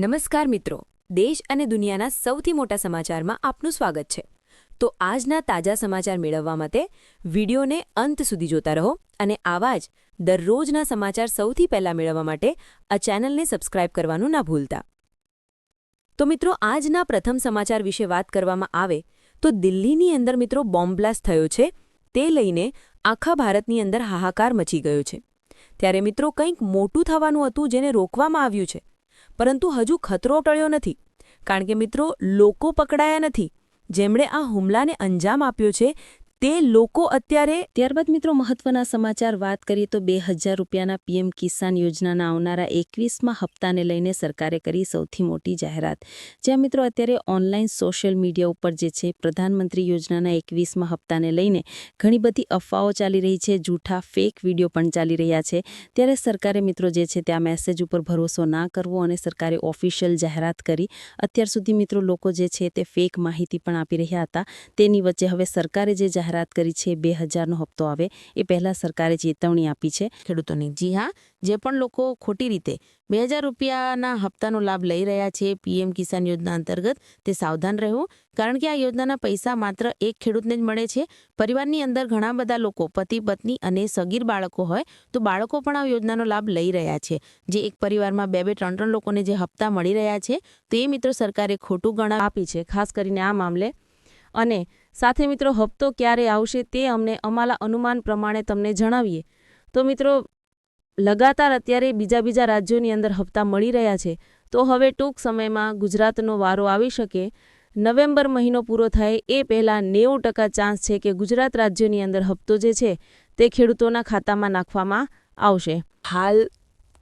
નમસ્કાર મિત્રો. દેશ અને દુનિયાના સૌથી મોટા સમાચારમાં આપનું સ્વાગત છે. તો આજના તાજા સમાચાર મેળવવા માટે વિડીયોને અંત સુધી જોતા રહો અને આવા જ દરરોજના સમાચાર સૌથી પહેલા મેળવવા માટે આ ચેનલને સબસ્ક્રાઇબ કરવાનું ના ભૂલતા. તો મિત્રો, આજના પ્રથમ સમાચાર વિશે વાત કરવામાં આવે તો દિલ્હીની અંદર મિત્રો બોમ્બબ્લાસ્ટ થયો છે. તે લઈને આખા ભારતની અંદર હાહાકાર મચી ગયો છે. ત્યારે મિત્રો કંઈક મોટું થવાનું હતું જેને રોકવામાં આવ્યું છે. પરંતુ હજુ ખતરો ટળ્યો નથી. કારણ કે મિત્રો, લોકો પકડાયા નથી. જેમણે આ હુમલાને અંજામ આપ્યો છે તે લોકો અત્યારે ત્યારબાદ મિત્રો મહત્વના સમાચાર વાત કરીએ તો બે હજાર રૂપિયાના પીએમ કિસાન યોજનાના આવનારા એકવીસમાં હપ્તાને લઈને સરકારે કરી સૌથી મોટી જાહેરાત. જ્યાં મિત્રો અત્યારે ઓનલાઈન સોશિયલ મીડિયા ઉપર જે છે, પ્રધાનમંત્રી યોજનાના એકવીસમાં હપ્તાને લઈને ઘણી બધી અફવાઓ ચાલી રહી છે, જૂઠા ફેક વીડિયો પણ ચાલી રહ્યા છે. ત્યારે સરકારે મિત્રો જે છે ત્યાં મેસેજ ઉપર ભરોસો ના કરવો અને સરકારે ઓફિશિયલ જાહેરાત કરી. અત્યાર સુધી મિત્રો લોકો જે છે તે ફેક માહિતી પણ આપી રહ્યા હતા. તેની વચ્ચે હવે સરકારે જે જાહેરાત કરી છે, બે હજારનો હપ્તો આવે, એ પહેલાં સરકારે ચેતવણી આપી છે. ખેડૂતોની. જી હા, જે પણ લોકો ખોટી રીતે બે હજાર રૂપિયાના હપ્તાનો લાભ લઈ રહ્યા છે, પીએમ કિસાન યોજના અંતર્ગત, તે સાવધાન રહેવું. કારણ કે આ યોજનાના પૈસા માત્ર એક ખેડૂતને જ મળે છે. પરિવારની અંદર ઘણા બધા લોકો, પતિ, પત્ની અને સગીર બાળકો હોય, તો બાળકો પણ આ યોજનાનો લાભ લઈ રહ્યા છે. જે એક પરિવારમાં બે બે, ત્રણ ત્રણ લોકોને જે હપ્તા મળી રહ્યા છે, તો એ મિત્રો સરકારે ખોટું ગણા આપી છે, ખાસ કરીને આ મામલે. અને સાથે મિત્રો, હપ્તો ક્યારે આવશે તે અમને અમારા અનુમાન પ્રમાણે તમને જણાવીએ. તો મિત્રો, લગાતાર અત્યારે બીજા બીજા રાજ્યોની અંદર હપ્તા મળી રહ્યા છે. તો હવે ટૂંક સમયમાં ગુજરાતનો વારો આવી શકે. નવેમ્બર મહિનો પૂરો થાય એ પહેલાં નેવું ટકા ચાન્સ છે કે ગુજરાત રાજ્યોની અંદર હપ્તો જે છે તે ખેડૂતોના ખાતામાં નાખવામાં આવશે. હાલ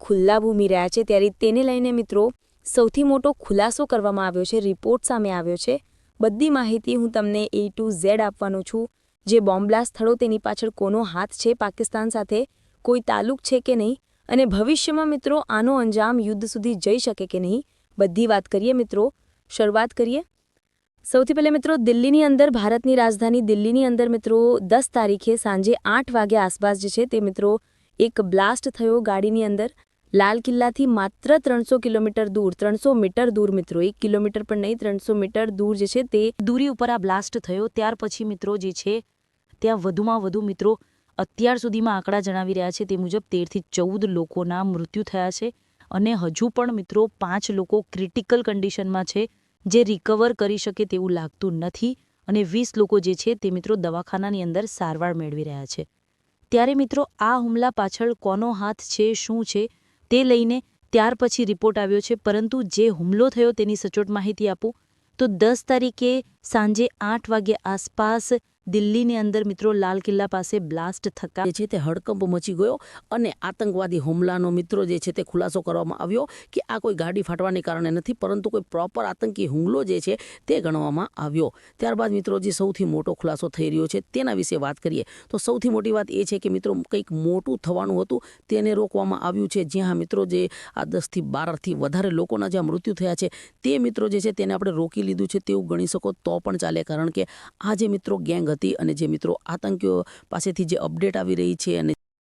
ખુલ્લા ભૂમિ રહ્યા છે. ત્યારે તેને લઈને મિત્રો, સૌથી મોટો ખુલાસો કરવામાં આવ્યો છે. રિપોર્ટ સામે આવ્યો છે. બધી માહિતી હું તમને એ ટુ ઝેડ આપવાનો છું. જે બોમ્બલાસ્ટ થયો તેની પાછળ કોનો હાથ છે, પાકિસ્તાન સાથે કોઈ તાલુક છે કે નહીં? અને ભવિષ્યમાં મિત્રો, આનો અંજામ યુદ્ધ સુધી જઈ શકે કે નહીં? બધી વાત કરીએ મિત્રો. શરૂઆત કરીએ. સૌથી પહેલાં મિત્રો, દિલ્હીની અંદર, ભારતની રાજધાની દિલ્હીની અંદર મિત્રો, દસ તારીખે સાંજે આઠ વાગ્યા આસપાસ જે છે તે મિત્રો, એક બ્લાસ્ટ થયો ગાડીની અંદર. લાલ કિલ્લાથી માત્ર ત્રણસો કિલોમીટર દૂર, ત્રણસો મીટર દૂર મિત્રો, એક કિલોમીટર પણ નહીં, ત્રણસો મીટર દૂર જે છે તે દૂરી ઉપર આ બ્લાસ્ટ થયો. ત્યાર પછી મિત્રો જે છે, ત્યાં વધુમાં વધુ મિત્રો અત્યાર સુધીમાં આંકડા જણાવી રહ્યા છે. તે મુજબ તેરથી ચૌદ લોકોના મૃત્યુ થયા છે અને હજુ પણ મિત્રો પાંચ લોકો ક્રિટિકલ કન્ડિશનમાં છે જે રિકવર કરી શકે તેવું લાગતું નથી અને વીસ લોકો જે છે તે મિત્રો દવાખાનાની અંદર સારવાર મેળવી રહ્યા છે. ત્યારે મિત્રો આ હુમલા પાછળ કોનો હાથ છે, શું છે તે લઈને ત્યાર પછી રિપોર્ટ આવ્યો છે. પરંતુ જે હુમલો થયો તેની સચોટ માહિતી આપું તો દસ તારીખે સાંજે આઠ વાગે આસપાસ દિલ્હીની અંદર મિત્રો લાલ કિલ્લા પાસે બ્લાસ્ટ થતા જે છે તે હડકંપ મચી ગયો અને આતંકવાદી હુમલાનો મિત્રો જે છે તે ખુલાસો કરવામાં આવ્યો કે આ કોઈ ગાડી ફાટવાને કારણે નથી, પરંતુ કોઈ પ્રોપર આતંકી હુમલો જે છે તે ગણવામાં આવ્યો. ત્યારબાદ મિત્રો જે સૌથી મોટો ખુલાસો થઈ રહ્યો છે તેના વિશે વાત કરીએ. તો સૌથી મોટી વાત એ છે કે મિત્રો કંઈક મોટું થવાનું હતું તેને રોકવામાં આવ્યું છે. જ્યાં મિત્રો જે આ દસથી બારથી વધારે લોકોના જ્યાં મૃત્યુ થયા છે તે મિત્રો જે છે તેને આપણે રોકી લીધું છે તેવું ગણી શકો તો પણ ચાલે. કારણ કે આ જે મિત્રો ગેંગ હતી અને જે મિત્રો આતંકીઓ પાસેથી જે અપડેટ આવી રહી છે અને